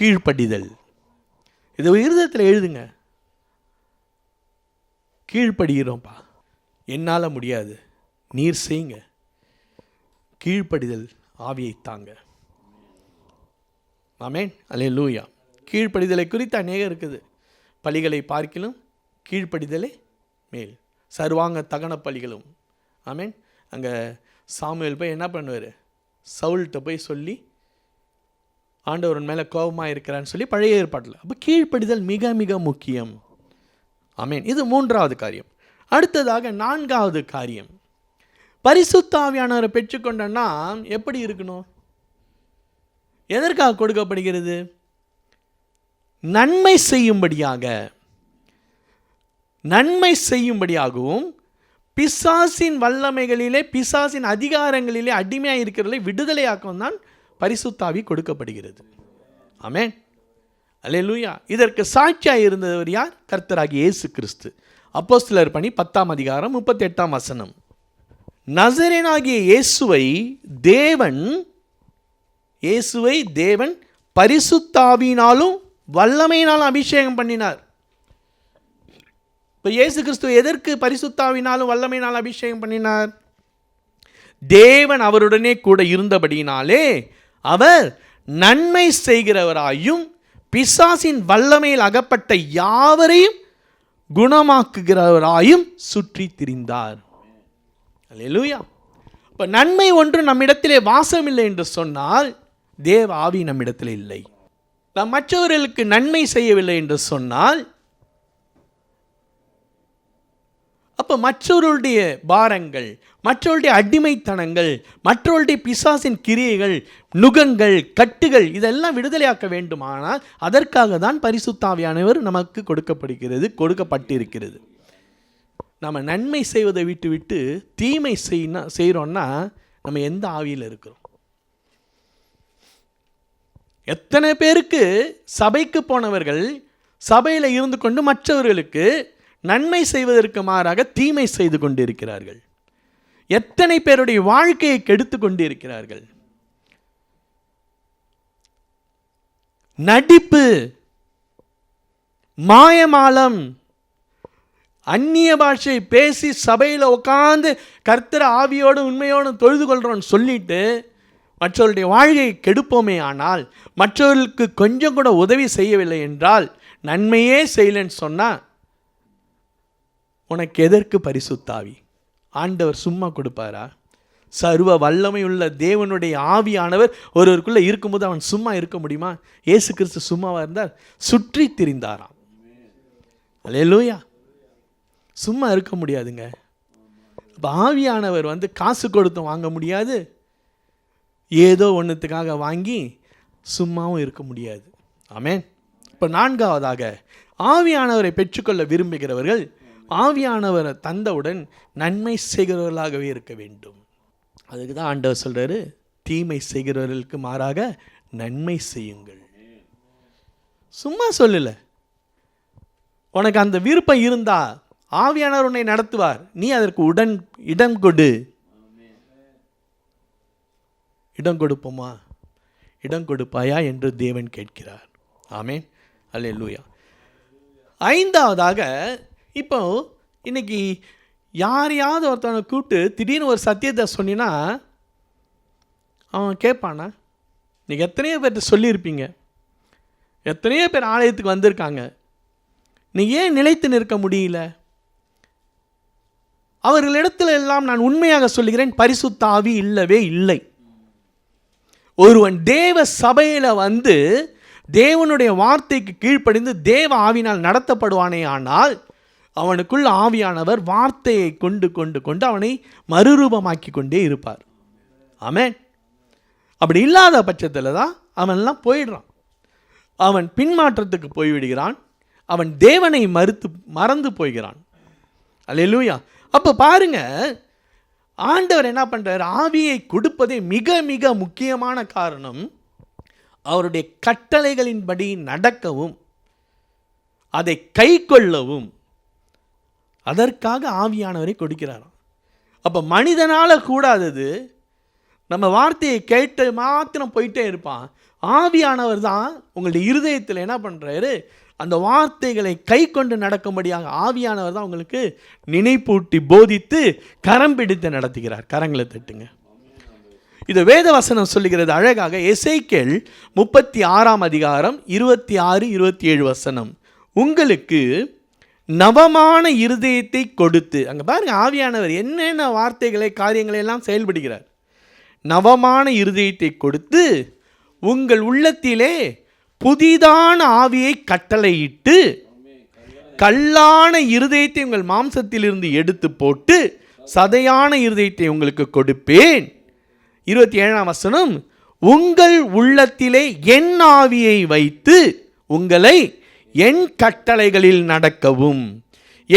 கீழ்ப்படிதல். இது இருதயத்தில் எழுதுங்க. கீழ்ப்படுகிறோம்ப்பா. என்னால் முடியாது. நீர் செய்யுங்க கீழ்ப்படிதல் ஆவியை தாங்க. ஆமேன். அலே லூயா கீழ்ப்படிதலை குறித்து அநேகம் இருக்குது. பலிகளை பார்க்கிலும் கீழ்ப்படிதலே மேல். சர்வாங்க தகன பலிகளும். ஆமேன். அங்கே சாமுவேல் போய் என்ன பண்ணுவார்? சவுல்கிட்ட போய் சொல்லி ஆண்டவரன் மேலே கோபமாக இருக்கிறான்னு சொல்லி பழைய ஏற்பாட்டில். அப்போ கீழ்ப்படிதல் மிக மிக முக்கியம். அமேன் இது மூன்றாவது காரியம். அடுத்ததாக நான்காவது காரியம். பரிசுத்தாவியானவரை ஆவியானவரை பெற்றுக்கொண்டோன்னா எப்படி இருக்கணும்? எதற்காக கொடுக்கப்படுகிறது? நன்மை செய்யும்படியாக. நன்மை செய்யும்படியாகவும் பிசாசின் வல்லமைகளிலே பிசாசின் அதிகாரங்களிலே அடிமையாக இருக்கிறவர்களை விடுதலையாக்கம் தான் பரிசுத்தாவி கொடுக்கப்படுகிறது. ஆமென். அல்லேலூயா. இதற்கு சாட்சியாக இருந்தவர் யார்? கர்த்தராகிய இயேசு கிறிஸ்து. அப்போஸ்தலர் பணி பத்தாம் அதிகாரம் முப்பத்தி எட்டாம் வசனம். நசரேனாகிய இயேசுவை தேவன் இயேசுவை தேவன் பரிசுத்தாவினாலும் வல்லமையினாலும் அபிஷேகம் பண்ணினார். இப்போ இயேசு கிறிஸ்து எதற்கு பரிசுத்தாவினாலும் வல்லமையினால் அபிஷேகம் பண்ணினார்? தேவன் அவருடனே கூட இருந்தபடியினாலே அவர் நன்மை செய்கிறவராயும் பிசாசின் வல்லமையில் அகப்பட்ட யாவரையும் குணமாக்குகிறவராயும் சுற்றி திரிந்தார். அல்லேலூயா. இப்போ நன்மை ஒன்று நம்மிடத்திலே வாசமில்லை என்று சொன்னால் தேவ ஆவி நம்மிடத்தில் இல்லை. நாம் மற்றவர்களுக்கு நன்மை செய்யவில்லை என்று சொன்னால் அப்போ மற்றவர்களுடைய பாரங்கள் மற்றவருடைய அடிமைத்தனங்கள் மற்றவருடைய பிசாசின் கிரியைகள் நுகங்கள் கட்டுகள் இதெல்லாம் விடுதலையாக்க வேண்டுமானால் அதற்காக தான் பரிசுத்தாவியானவர் நமக்கு கொடுக்கப்படுகிறது கொடுக்கப்பட்டிருக்கிறது. நம்ம நன்மை செய்வதை விட்டு விட்டு தீமை செய்யணும் செய்கிறோன்னா நம்ம எந்த ஆவியில் இருக்கிறோம்? எத்தனை பேருக்கு சபைக்கு போனவர்கள் சபையில் இருந்து கொண்டு மற்றவர்களுக்கு நன்மை செய்வதற்கு மாறாக தீமை செய்து கொண்டிருக்கிறார்கள். எத்தனை பேருடைய வாழ்க்கையை கெடுத்து கொண்டிருக்கிறார்கள். நடிப்பு மாயமாலம் அந்நிய பாஷை பேசி சபையில் உட்காந்து கர்த்தர ஆவியோடு உண்மையோடும் தொழுது கொள்கிறோன்னு சொல்லிட்டு மற்றவருடைய வாழ்க்கையை கெடுப்போமே ஆனால் மற்றவர்களுக்கு கொஞ்சம் கூட உதவி செய்யவில்லை என்றால் நன்மையே செய்யலைன்னு சொன்னால் உனக்கு எதற்கு பரிசுத்தாவி? ஆண்டவர் சும்மா கொடுப்பாரா? சர்வ வல்லமை உள்ள தேவனுடைய ஆவியானவர் ஒருவருக்குள்ளே இருக்கும்போது அவன் சும்மா இருக்க முடியுமா? ஏசு கிறிஸ்து சும்மாவாக இருந்தார் சுற்றி திரிந்தாராம். அலையலூயா சும்மா இருக்க முடியாதுங்க. இப்போ ஆவியானவர் வந்து காசு கொடுத்து வாங்க முடியாது. ஏதோ ஒன்றுத்துக்காக வாங்கி சும்மாவும் இருக்க முடியாது. ஆமேன். இப்போ நான்காவதாக ஆவியானவரை பெற்றுக்கொள்ள விரும்புகிறவர்கள் ஆவியானவரை தந்தவுடன் நன்மை செய்கிறவர்களாகவே இருக்க வேண்டும். அதுக்கு தான் ஆண்டவர் சொல்கிறாரு தீமை செய்கிறவர்களுக்கு மாறாக நன்மை செய்யுங்கள். சும்மா சொல்லலை. உனக்கு அந்த விருப்பம் இருந்தா ஆவியானவர் உன்னை நடத்துவார். நீ அதற்கு உடன் இடம் கொடு. இடம் கொடுப்போமா? இடம் கொடுப்பாயா என்று தேவன் கேட்கிறார். ஆமேன். அல்ல லூயா ஐந்தாவதாக இப்போ இன்றைக்கி யாரையாவது ஒருத்தவனை கூப்பிட்டு திடீர்னு ஒரு சத்தியத்தை சொன்னினா அவன் கேட்பானா? நீங்கள் எத்தனையோ பேர்கிட்ட சொல்லியிருப்பீங்க. எத்தனையோ பேர் ஆலயத்துக்கு வந்திருக்காங்க. நீ ஏன் நிலைத்து நிற்க முடியல? அவர்களிடத்தில் எல்லாம் நான் உண்மையாக சொல்லுகிறேன் பரிசுத்தாவி இல்லவே இல்லை. ஒருவன் தேவ சபையில் வந்து தேவனுடைய வார்த்தைக்கு கீழ்ப்படிந்து தேவ ஆவினால் நடத்தப்படுவானே ஆனால் அவனுக்குள் ஆவியானவர் வார்த்தையை கொண்டு கொண்டு கொண்டு அவனை மறுரூபமாக்கி கொண்டே இருப்பார். ஆமேன். அப்படி இல்லாத பட்சத்தில் தான் அவன்லாம் போயிடுறான். அவன் பின்மாற்றத்துக்கு போய்விடுகிறான். அவன் தேவனை மறுத்து மறந்து போகிறான் அல்லூயா அப்போ பாருங்க ஆண்டவர் என்ன பண்ணுறார் ஆவியை கொடுப்பதே மிக மிக முக்கியமான காரணம் அவருடைய கட்டளைகளின்படி நடக்கவும் அதை கை கொள்ளவும் அதற்காக ஆவியானவரை கொடுக்கிறாராம். அப்போ மனிதனால் கூடாதது நம்ம வார்த்தையை கேட்டு மாத்திரம் போயிட்டே இருப்பான். ஆவியானவர் தான் உங்களுடைய இருதயத்தில் என்ன பண்ணுறாரு அந்த வார்த்தைகளை கை கொண்டு நடக்கும்படியாக ஆவியானவர் தான் உங்களுக்கு நினைப்பூட்டி போதித்து கரம் பிடித்து நடத்துகிறார். கரங்களை தட்டுங்க. இது வேத வசனம் சொல்லுகிறது அழகாக எசைக்கேள் முப்பத்தி ஆறாம் அதிகாரம் இருபத்தி ஆறு இருபத்தி ஏழு வசனம். உங்களுக்கு நவமான இருதயத்தை கொடுத்து அங்கே பாருங்கள் ஆவியானவர் என்னென்ன வார்த்தைகளை காரியங்களை எல்லாம் செயல்படுகிறார். நவமான இருதயத்தை கொடுத்து உங்கள் உள்ளத்திலே புதிதான ஆவியை கட்டளையிட்டு கல்லான இருதயத்தை உங்கள் மாம்சத்திலிருந்து எடுத்து போட்டு சதையான இருதயத்தை உங்களுக்கு கொடுப்பேன். இருபத்தி ஏழாம் வசனம் உங்கள் உள்ளத்திலே என் ஆவியை வைத்து உங்களை என் கட்டளைகளில் நடக்கவும்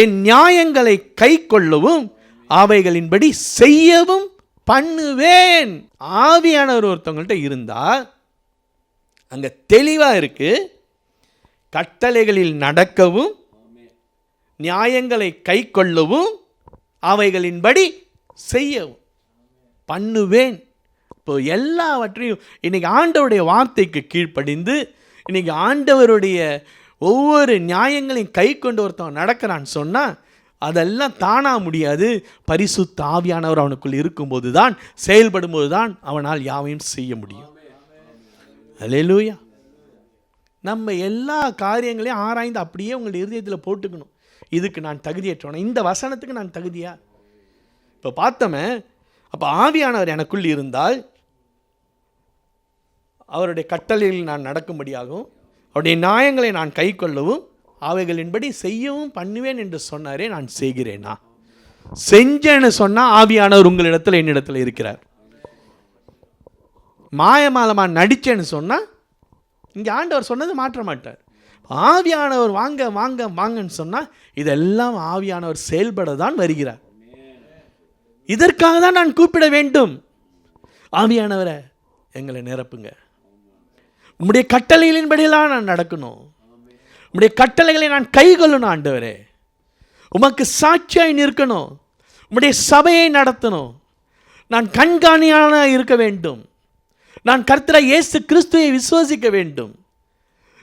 என் நியாயங்களை கை கொள்ளவும் அவைகளின்படி செய்யவும் பண்ணுவேன். ஆவியானவர் ஒருத்தவங்கள்ட்ட இருந்தால் அங்கே தெளிவா இருக்கு கட்டளைகளில் நடக்கவும் நியாயங்களை கை கொள்ளவும் அவைகளின்படி செய்யவும் பண்ணுவேன். இப்போ எல்லாவற்றையும் இன்னைக்கு ஆண்டவருடைய வார்த்தைக்கு கீழ்ப்படிந்து இன்னைக்கு ஆண்டவருடைய ஒவ்வொரு நியாயங்களையும் கை கொண்டு ஒருத்தவன் நடக்கிறான்னு சொன்னால் அதெல்லாம் தானாக முடியாது. பரிசுத்த ஆவியானவர் அவனுக்குள் இருக்கும்போது தான் செயல்படும்போது தான் அவனால் யாவையும் செய்ய முடியும். அலையலூயா நம்ம எல்லா காரியங்களையும் ஆராய்ந்து அப்படியே உங்களுடைய இருதயத்தில் போட்டுக்கணும். இதுக்கு நான் தகுதியற்றவனே? இந்த வசனத்துக்கு நான் தகுதியா? இப்போ பார்த்தோமே அப்போ ஆவியானவர் எனக்குள் இருந்தால் அவருடைய கட்டளையில் நான் நடக்கும்படியாகவும் அவருடைய நியாயங்களை நான் கை கொள்ளவும் அவைகளின்படி செய்யவும் பண்ணுவேன் என்று சொன்னாரே நான் செய்கிறேனா? செஞ்சேன்னு சொன்னால் ஆவியானவர் உங்களிடத்தில் என்னிடத்தில் இருக்கிறார். மாயமாலமாக நடித்தேன்னு சொன்னால் இங்கே ஆண்டவர் சொன்னது மாற்ற மாட்டார் ஆவியானவர் வாங்க வாங்க வாங்கன்னு சொன்னால் இதெல்லாம் ஆவியானவர் செயல்பட தான் வருகிறார். இதற்காக தான் நான் கூப்பிட வேண்டும். ஆவியானவரை எங்களை நிரப்புங்க. உம்முடைய கட்டளைகளின்படியெல்லாம் நான் நடக்கணும். உம்முடைய கட்டளைகளை நான் கைகொள்ளணும் ஆண்டவரே. உமக்கு சாட்சியாய் நிற்கணும். உம்முடைய சபையை நடத்தணும். நான் கண்காணியான இருக்க வேண்டும். நான் கர்த்தரா இயேசு கிறிஸ்துவை விசுவசிக்க வேண்டும்.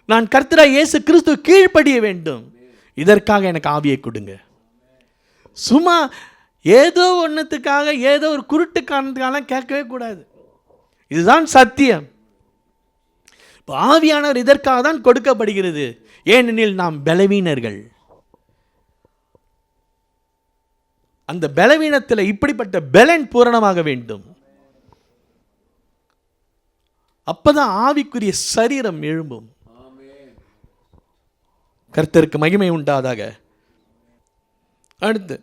நான் கர்த்தரா இயேசு கிறிஸ்துவ கீழ்ப்படிய வேண்டும். இதற்காக எனக்கு ஆவியை கொடுங்க. சும்மா ஏதோ ஒன்றுத்துக்காக ஏதோ ஒரு குருட்டு காரணத்துக்காக கேட்கவே கூடாது. இதுதான் சத்தியம். பாவியானவர் ஆவியானவர் இதற்காக தான் கொடுக்கப்படுகிறது. ஏனெனில் நாம் பலவீனர்கள். அந்த பலவீனத்தில் இப்படிப்பட்ட பலன் பூரணமாக வேண்டும். அப்பதான் ஆவிக்குரிய சரீரம் எழும்பும். கர்த்தருக்கு மகிமை உண்டாதாக. அடுத்து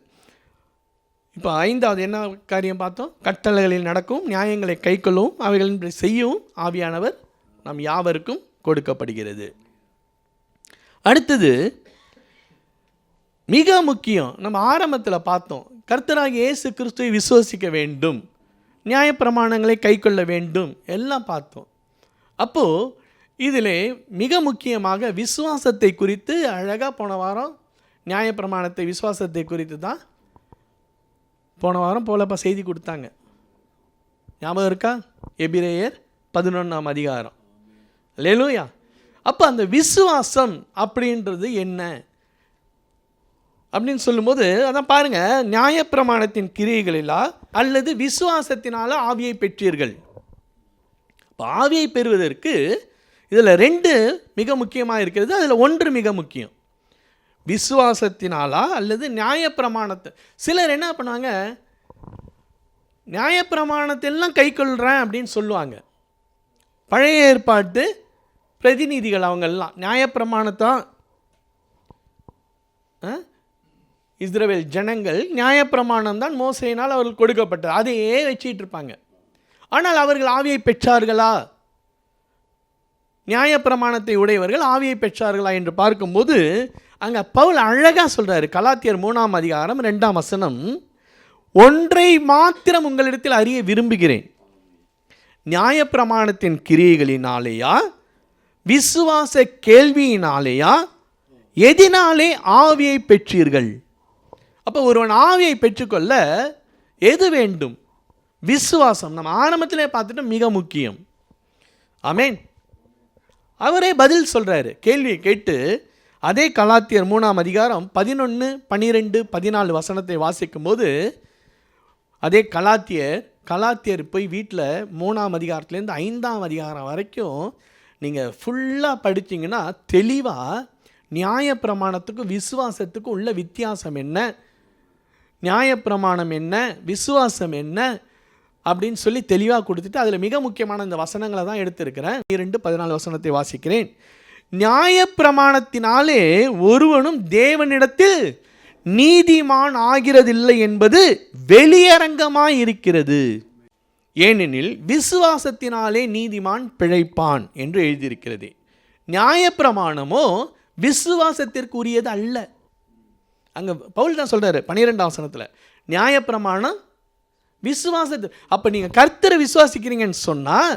இப்போ ஐந்தாவது என்ன காரியம் பார்த்தோம்? கட்டளைகளில் நடக்கும் நியாயங்களை கைக்கொள்ளவும் அவைகளின் செய்யவும் ஆவியானவர் நம் யாவருக்கும் கொடுக்கப்படுகிறது. அடுத்தது மிக முக்கியம் நம்ம ஆரம்பத்தில் பார்த்தோம் கர்த்தராக இயேசு கிறிஸ்துவை விசுவசிக்க வேண்டும் நியாயப்பிரமாணங்களை கைக்கொள்ள வேண்டும் எல்லாம் பார்த்தோம். அப்போது இதில் மிக முக்கியமாக விசுவாசத்தை குறித்து அழகாக போன வாரம் நியாயப்பிரமாணத்தை விசுவாசத்தை குறித்து தான் போன வாரம் போலப்பா செய்தி கொடுத்தாங்க. ஞாபகம் இருக்கா? எபிரேயர் பதினொன்றாம் அதிகாரம். லேலூயா அப்போ அந்த விசுவாசம் அப்படின்றது என்ன? அப்படின்னு சொல்லும்போது அதான் பாருங்கள் நியாயப்பிரமாணத்தின் கிரியைகளிலா அல்லது விசுவாசத்தினால ஆவியை பெற்றீர்கள்? இப்போ ஆவியை பெறுவதற்கு இதில் ரெண்டு மிக முக்கியமாக இருக்கிறது அதில் ஒன்று மிக முக்கியம். விசுவாசத்தினாலா அல்லது நியாயப்பிரமாணத்தை சிலர் என்ன பண்ணுவாங்க நியாயப்பிரமாணத்தெல்லாம் கை கொள்கிறேன் அப்படின்னு சொல்லுவாங்க. பழைய ஏற்பாட்டு பிரதிநிதிகள் அவங்கெல்லாம். நியாயப்பிரமாணத்தான் ஆ? இஸ்ரவேல் ஜனங்கள் நியாயப்பிரமாணம் தான் மோசையினால் அவர்கள் கொடுக்கப்பட்டது. அதையே வச்சிட்டு இருப்பாங்க ஆனால் அவர்கள் ஆவியை பெற்றார்களா? நியாயப்பிரமாணத்தை உடையவர்கள் ஆவியை பெற்றார்களா என்று பார்க்கும்போது அங்கே பவுல் அழகாக சொல்கிறாரு கலாத்தியர் மூணாம் அதிகாரம் ரெண்டாம் வசனம். ஒன்றை மாத்திரம் உங்களிடத்தில் அறிய விரும்புகிறேன். நியாயப்பிரமாணத்தின் கிரியைகளினாலேயா? விசுவாச கேள்வியினாலேயா? எதினாலே ஆவியை பெற்றீர்கள்? அப்போ ஒருவன் ஆவியை பெற்றுக்கொள்ள எது வேண்டும்? விசுவாசம். நம்ம ஆரம்பத்திலே பார்த்துட்டு மிக முக்கியம். அமேன் அவரே பதில் சொல்கிறாரு கேள்வியை கேட்டு அதே கலாத்தியர் மூணாம் அதிகாரம் பதினொன்று பன்னிரெண்டு பதினாலு வசனத்தை வாசிக்கும்போது அதே கலாத்தியர் கலாத்தியர் போய் வீட்டில் மூணாம் அதிகாரத்துலேருந்து ஐந்தாம் அதிகாரம் வரைக்கும் நீங்கள் ஃபுல்லாக படித்தீங்கன்னா தெளிவாக நியாயப்பிரமாணத்துக்கும் விசுவாசத்துக்கும் உள்ள வித்தியாசம் என்ன? நியாயப்பிரமாணம் என்ன? விசுவாசம் என்ன? அப்படின்னு சொல்லி தெளிவாக கொடுத்துட்டு அதில் மிக முக்கியமான இந்த வசனங்களை தான் எடுத்திருக்கிறேன். இரண்டு பதினாலு வசனத்தை வாசிக்கிறேன். நியாயப்பிரமாணத்தினாலே ஒருவனும் தேவனிடத்தில் நீதிமான் ஆகிறதில்லை என்பது வெளியரங்கமாய் இருக்கிறது ஏனெனில் விசுவாசத்தினாலே நீதிமான் பிழைப்பான் என்று எழுதியிருக்கிறது. நியாயப்பிரமாணமோ விசுவாசத்திற்குரியது அல்ல. அங்கே பவுல் தான் சொல்கிறாரு பன்னிரெண்டாம் வசனத்தில். நியாயப்பிரமாணம் விசுவாசத்து அப்போ நீங்கள் கர்த்தரை விசுவாசிக்கிறீங்கன்னு சொன்னால்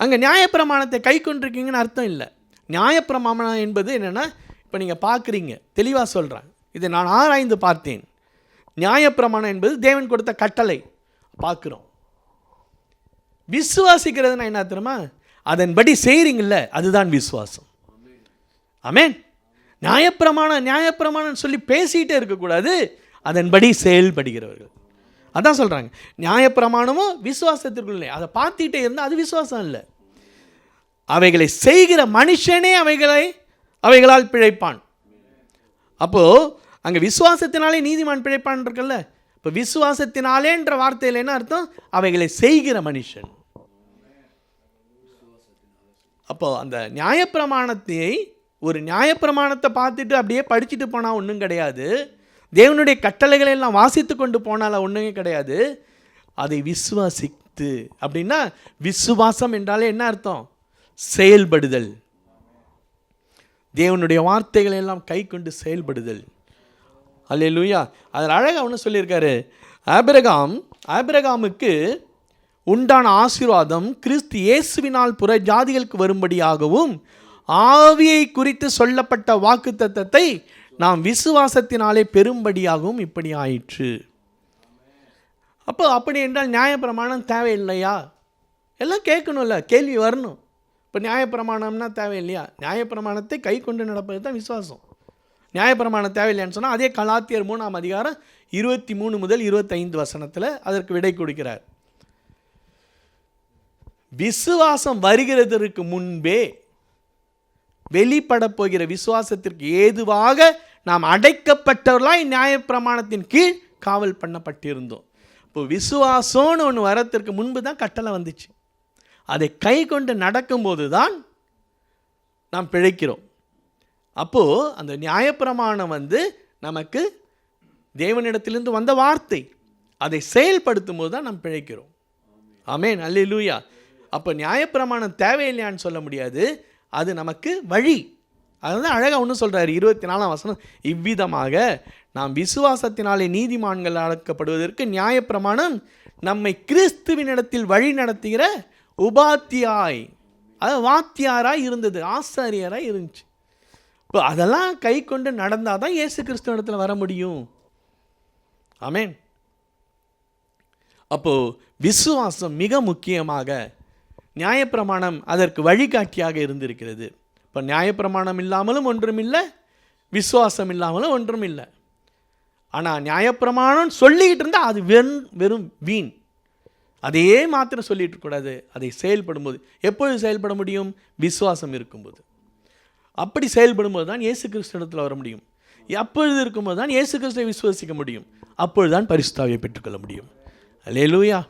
அங்கே நியாயப்பிரமாணத்தை கை கொண்டிருக்கீங்கன்னு அர்த்தம் இல்லை. நியாயப்பிரமாணம் என்பது என்னென்னா இப்போ நீங்கள் பார்க்குறீங்க தெளிவாக சொல்கிறேன் இதை நான் ஆராய்ந்து பார்த்தேன். நியாயப்பிரமாணம் என்பது தேவன் கொடுத்த கட்டளை. பார்க்குறோம் விசுவாசிக்கிறதுனா என்ன தெரியுமா? அதன்படி செய்கிறீங்கள அதுதான் விசுவாசம். அமேன் நியாயப்பிரமாணம் நியாயப்பிரமாணம் சொல்லி பேசிகிட்டே இருக்கக்கூடாது அதன்படி செயல்படுகிறவர்கள். அதான் சொல்கிறாங்க நியாயப்பிரமாணமும் விசுவாசத்திற்குள்ளே அதை பார்த்துக்கிட்டே இருந்தால் அது விசுவாசம் இல்லை. அவைகளை செய்கிற மனுஷனே அவைகளை அவைகளால் பிழைப்பான். அப்போது அங்கே விசுவாசத்தினாலே நீதிமான் பிழைப்பான் இருக்குல்ல? இப்போ விசுவாசத்தினாலேன்ற வார்த்தையில் என்ன அர்த்தம்? அவைகளை செய்கிற மனுஷன். அப்போ அந்த நியாயப்பிரமாணத்தை ஒரு நியாயப்பிரமாணத்தை பார்த்துட்டு அப்படியே படிச்சுட்டு போனால் ஒன்றும் கிடையாது. தேவனுடைய கட்டளைகளை எல்லாம் வாசித்து கொண்டு போனால் ஒன்றுமே கிடையாது. அதை விசுவாசித்து அப்படின்னா விசுவாசம் என்றாலே என்ன அர்த்தம்? செயல்படுதல். தேவனுடைய வார்த்தைகளை எல்லாம் கை கொண்டு செயல்படுதல். அல்லேலூயா. அதில் அழகாக ஒன்று சொல்லியிருக்காரு. ஆபிரகாம் ஆபிரகாமுக்கு உண்டான ஆசீர்வாதம் கிறிஸ்து இயேசுவினால் புற ஜாதிகளுக்கு வரும்படியாகவும் ஆவியை குறித்து சொல்லப்பட்ட வாக்குத்தத்தத்தை நாம் விசுவாசத்தினாலே பெரும்படியாகவும் இப்படி ஆயிற்று. அப்போ அப்படி என்றால் நியாயப்பிரமாணம் தேவையில்லையா? எல்லாம் கேட்கணும்ல கேள்வி வரணும். இப்போ நியாயப்பிரமாணம்னா தேவையில்லையா? நியாயப்பிரமாணத்தை கை கொண்டு நடப்பது தான் விசுவாசம். நியாயப்பிரமாணம் தேவையில்லைன்னு சொன்னால் அதே கலாத்தியர் மூணாம் அதிகாரம் இருபத்தி மூணு முதல் இருபத்தைந்து வசனத்தில் அதற்கு விடை கொடுக்கிறார். விசுவாசம் வருகிறதற்கு முன்பே வெளிப்படப் போகிற விசுவாசத்திற்கு ஏதுவாக நாம் அடைக்கப்பட்டவர்களாய் நியாயப்பிரமாணத்தின் கீழ் காவல் பண்ணப்பட்டிருந்தோம். இப்போ விசுவாசம்னு ஒன்று வரத்திற்கு முன்பு தான் கட்டளை வந்துச்சு. அதை கை கொண்டு நடக்கும்போது தான் நாம் பிழைக்கிறோம். அப்போது அந்த நியாயப்பிரமாணம் வந்து நமக்கு தேவனிடத்திலிருந்து வந்த வார்த்தை. அதை செயல்படுத்தும் போது தான் நாம் பிழைக்கிறோம். ஆமேன். அல்லேலூயா. அப்போ நியாயப்பிரமாணம் தேவையில்லையான்னு சொல்ல முடியாது. அது நமக்கு வழி. அதுதான் அழகாக ஒன்று சொல்கிறாரு இருபத்தி நாலாம் வசனம் இவ்விதமாக நாம் விசுவாசத்தினாலே நீதிமான்கள் அழைக்கப்படுவதற்கு நியாயப்பிரமாணம் நம்மை கிறிஸ்துவினிடத்தில் வழி நடத்துகிற உபாத்தியாய் அது வாத்தியாராக இருந்தது ஆசாரியராக இருந்துச்சு. இப்போ அதெல்லாம் கை கொண்டு நடந்தால் தான் இயேசு கிறிஸ்துவ வர முடியும். ஆமேன். அப்போது விசுவாசம் மிக முக்கியமாக நியாயப்பிரமாணம் அதற்கு வழிகாட்டியாக இருந்திருக்கிறது. இப்போ நியாயப்பிரமாணம் இல்லாமலும் ஒன்றும் இல்லை விசுவாசம் இல்லாமலும் ஒன்றும் இல்லை ஆனால் நியாயப்பிரமாணம் சொல்லிக்கிட்டு இருந்தால் அது வெறும் வெறும் வீண். அதையே மாத்திரம் சொல்லிட்டு இருக்கக்கூடாது அதை செயல்படும்போது எப்பொழுது செயல்பட முடியும்? விசுவாசம் இருக்கும்போது. அப்படி செயல்படும்போது தான் இயேசு கிறிஸ்தனத்தில் வர முடியும். அப்பொழுது இருக்கும்போது தான் இயேசு கிறிஸ்துவை விசுவசிக்க முடியும். அப்பொழுது தான் பரிசுத்தாவியை பெற்றுக்கொள்ள முடியும். அல்லேலூயா.